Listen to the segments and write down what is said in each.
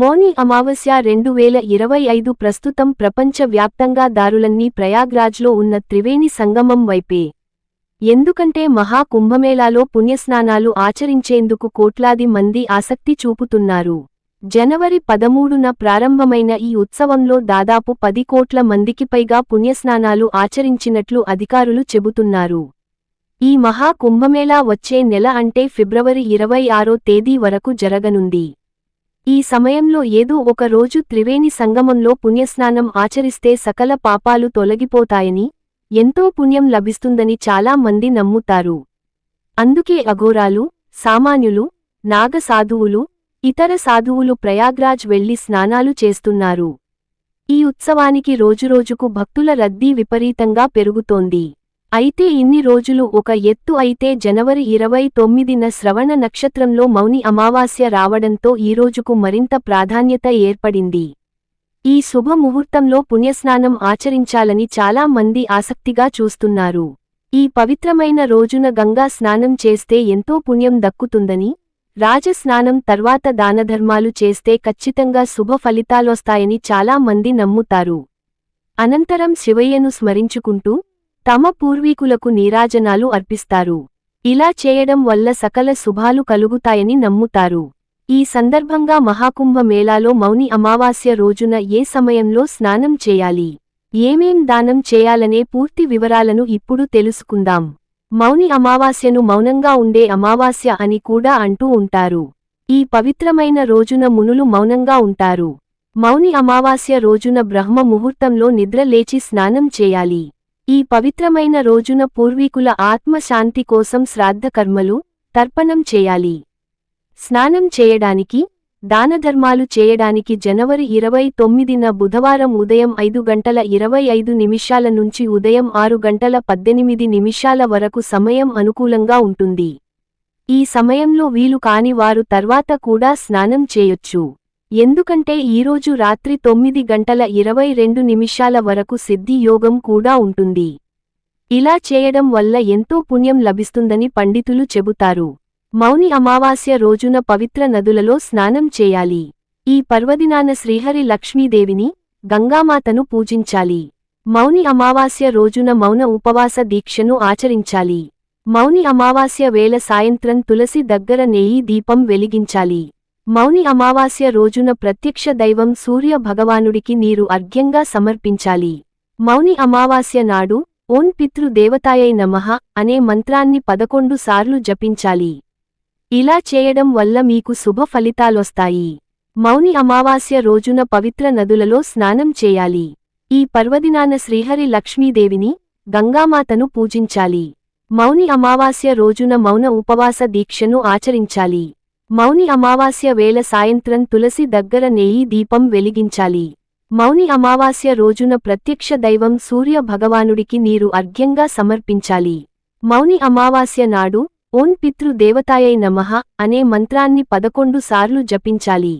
మోని అమావాస్య రెండు వేల ఇరవై ఐదు ప్రస్తుతం ప్రపంచ వ్యాప్తంగా దారులన్నీ ప్రయాగ్రాజ్లో ఉన్న త్రివేణి సంగమం వైపే. ఎందుకంటే మహా కుంభమేళాలో పుణ్యస్నానాలు ఆచరించేందుకు కోట్లాది మంది ఆసక్తి చూపుతున్నారు. జనవరి పదమూడున ప్రారంభమైన ఈ ఉత్సవంలో దాదాపు పది కోట్ల మందికి పైగా పుణ్యస్నానాలు ఆచరించినట్లు అధికారులు చెబుతున్నారు. ఈ మహా కుంభమేళా వచ్చే నెల అంటే ఫిబ్రవరి ఇరవై ఆరో తేదీ వరకు జరగనుంది. ఈ సమయంలో ఏదో ఒక రోజు త్రివేణి సంగమంలో పుణ్యస్నానం ఆచరిస్తే సకల పాపాలు తొలగిపోతాయని ఎంతో పుణ్యం లభిస్తుందని చాలా మంది నమ్ముతారు. అందుకే అఘోరాలు సామాన్యులు నాగ సాధువులు ఇతర సాధువులు ప్రయాగ్రాజ్ వెళ్ళి స్నానాలు చేస్తున్నారు. ఈ ఉత్సవానికి రోజురోజుకు భక్తుల రద్దీ విపరీతంగా పెరుగుతోంది. అయితే ఇన్ని రోజులు ఒక ఎత్తు అయితే జనవరి ఇరవై తొమ్మిదిన శ్రవణ నక్షత్రంలో మౌని అమావాస్య రావడంతో ఈరోజుకు మరింత ప్రాధాన్యత ఏర్పడింది. ఈ శుభముహూర్తంలో పుణ్యస్నానం ఆచరించాలని చాలా మంది ఆసక్తిగా చూస్తున్నారు. ఈ పవిత్రమైన రోజున గంగా స్నానం చేస్తే ఎంతో పుణ్యం దక్కుతుందని రాజస్నానం తర్వాత దానధర్మాలు చేస్తే ఖచ్చితంగా శుభ ఫలితాలొస్తాయని చాలా మంది నమ్ముతారు. అనంతరం శివయ్యను స్మరించుకుంటూ తమ పూర్వీకులకు నీరాజనాలు అర్పిస్తారు. ఇలా చేయడం వల్ల సకల శుభాలు కలుగుతాయని నమ్ముతారు. ఈ సందర్భంగా మహాకుంభ మేళాలో మౌని అమావాస్య రోజున ఏ సమయంలో స్నానం చేయాలి? ఏమేం దానం చేయాలనే పూర్తి వివరాలను ఇప్పుడు తెలుసుకుందాం. మౌని అమావాస్యను మౌనంగా ఉండే అమావాస్య అని కూడా అంటూ ఉంటారు. ఈ పవిత్రమైన రోజున మునులు మౌనంగా ఉంటారు. మౌని అమావాస్య రోజున బ్రహ్మ ముహూర్తంలో నిద్ర లేచి స్నానం చేయాలి. ఈ పవిత్రమైన రోజున పూర్వీకుల ఆత్మశాంతి కోసం శ్రాద్ధ కర్మలు తర్పణం చేయాలి. స్నానం చేయడానికి దానధర్మాలు చేయడానికి జనవరి ఇరవై తొమ్మిదిన బుధవారం ఉదయం ఐదు గంటల ఇరవై ఐదు నిమిషాల నుంచి ఉదయం ఆరు గంటల పద్దెనిమిది నిమిషాల వరకు సమయం అనుకూలంగా ఉంటుంది. ఈ సమయంలో వీలు కాని వారు తర్వాత కూడా స్నానం చేయొచ్చు. ఎందుకంటే ఈరోజు రాత్రి తొమ్మిది గంటల ఇరవై రెండు నిమిషాల వరకు సిద్ధి యోగం కూడా ఉంటుంది. ఇలా చేయడం వల్ల ఎంతో పుణ్యం లభిస్తుందని పండితులు చెబుతారు. మౌని అమావాస్య రోజున పవిత్ర నదులలో స్నానం చేయాలి. ఈ పర్వదినాన శ్రీహరి లక్ష్మీదేవిని గంగామాతను పూజించాలి. మౌని అమావాస్య రోజున మౌన ఉపవాస దీక్షను ఆచరించాలి. మౌని అమావాస్య వేళ సాయంత్రం తులసి దగ్గర నెయ్యి దీపం వెలిగించాలి. మౌని అమావాస్య రోజున ప్రత్యక్ష దైవం సూర్య భగవానుడికి నీరు అర్ఘ్యంగా సమర్పించాలి. మౌని అమావాస్య నాడు ఓం పితృ దేవతాయై నమః అనే మంత్రాన్ని పదకొండు సార్లు జపించాలి. ఇలా చేయడం వల్ల మీకు శుభ ఫలితాలొస్తాయి. మౌని అమావాస్య రోజున పవిత్ర నదులలో స్నానం చేయాలి. ఈ పర్వదినాన శ్రీహరి లక్ష్మీదేవిని గంగామాతను పూజించాలి. మౌని అమావాస్య రోజున మౌన ఉపవాస దీక్షను ఆచరించాలి. మౌని అమావాస్య వేళ సాయంత్రం తులసి దగ్గర నెయ్యి దీపం వెలిగించాలి. మౌని అమావాస్య రోజున ప్రత్యక్ష దైవం సూర్య భగవానుడికి నీరు అర్ఘ్యంగా సమర్పించాలి. మౌని అమావాస్య నాడు ఓం పితృ దేవతాయై నమః అనే మంత్రాన్ని పదకొండు సార్లు జపించాలి.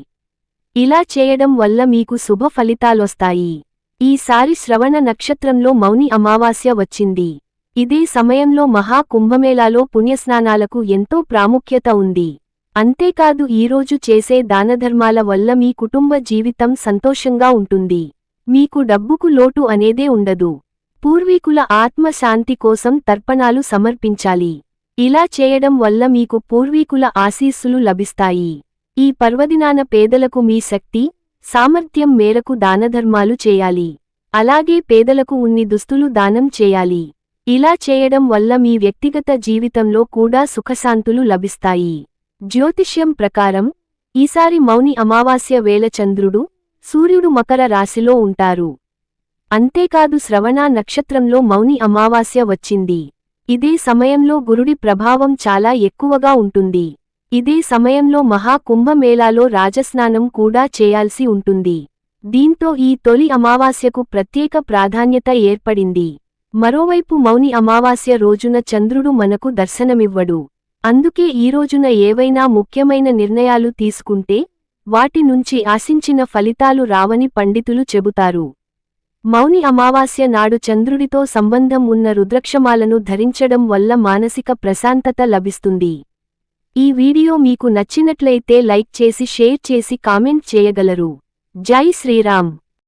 ఇలా చేయడం వల్ల మీకు శుభ ఫలితాలొస్తాయి. ఈసారి శ్రవణ నక్షత్రంలో మౌని అమావాస్య వచ్చింది. ఇదే సమయంలో మహా కుంభమేళాలో పుణ్యస్నానాలకు ఎంతో ప్రాముఖ్యత ఉంది. అంతేకాదు ఈరోజు చేసే దానధర్మాల వల్ల మీ కుటుంబ జీవితం సంతోషంగా ఉంటుంది. మీకు డబ్బుకు లోటు అనేదే ఉండదు. పూర్వీకుల ఆత్మశాంతి కోసం తర్పణాలు సమర్పించాలి. ఇలా చేయడం వల్ల మీకు పూర్వీకుల ఆశీస్సులు లభిస్తాయి. ఈ పర్వదినాన పేదలకు మీ శక్తి సామర్థ్యం మేరకు దానధర్మాలు చేయాలి. అలాగే పేదలకు ఉన్ని దుస్తులు దానం చేయాలి. ఇలా చేయడం వల్ల మీ వ్యక్తిగత జీవితంలో కూడా సుఖశాంతులు లభిస్తాయి. జ్యోతిష్యం ప్రకారం ఈసారి మౌని అమావాస్య వేళ చంద్రుడు సూర్యుడు మకర రాశిలో ఉంటారు. అంతేకాదు శ్రవణ నక్షత్రంలో మౌని అమావాస్య వచ్చింది. ఇదే సమయంలో గురుడి ప్రభావం చాలా ఎక్కువగా ఉంటుంది. ఇదే సమయంలో మహా కుంభమేళాలో రాజస్నానం కూడా చేయాల్సి ఉంటుంది. దీంతో ఈ తొలి అమావాస్యకు ప్రత్యేక ప్రాధాన్యత ఏర్పడింది. మరోవైపు మౌని అమావాస్య రోజున చంద్రుడు మనకు దర్శనమివ్వడు. అందుకే ఈ రోజున ఏవైనా ముఖ్యమైన నిర్ణయాలు తీసుకుంటే వాటి నుంచి ఆశించిన ఫలితాలు రావని పండితులు చెబుతారు. మౌని అమావాస్య నాడు చంద్రుడితో సంబంధం ఉన్న రుద్రక్షమాలను ధరించడం వల్ల మానసిక ప్రశాంతత లభిస్తుంది. ఈ వీడియో మీకు నచ్చినట్లయితే లైక్ చేసి షేర్ చేసి కామెంట్ చేయగలరు. జై శ్రీరామ్.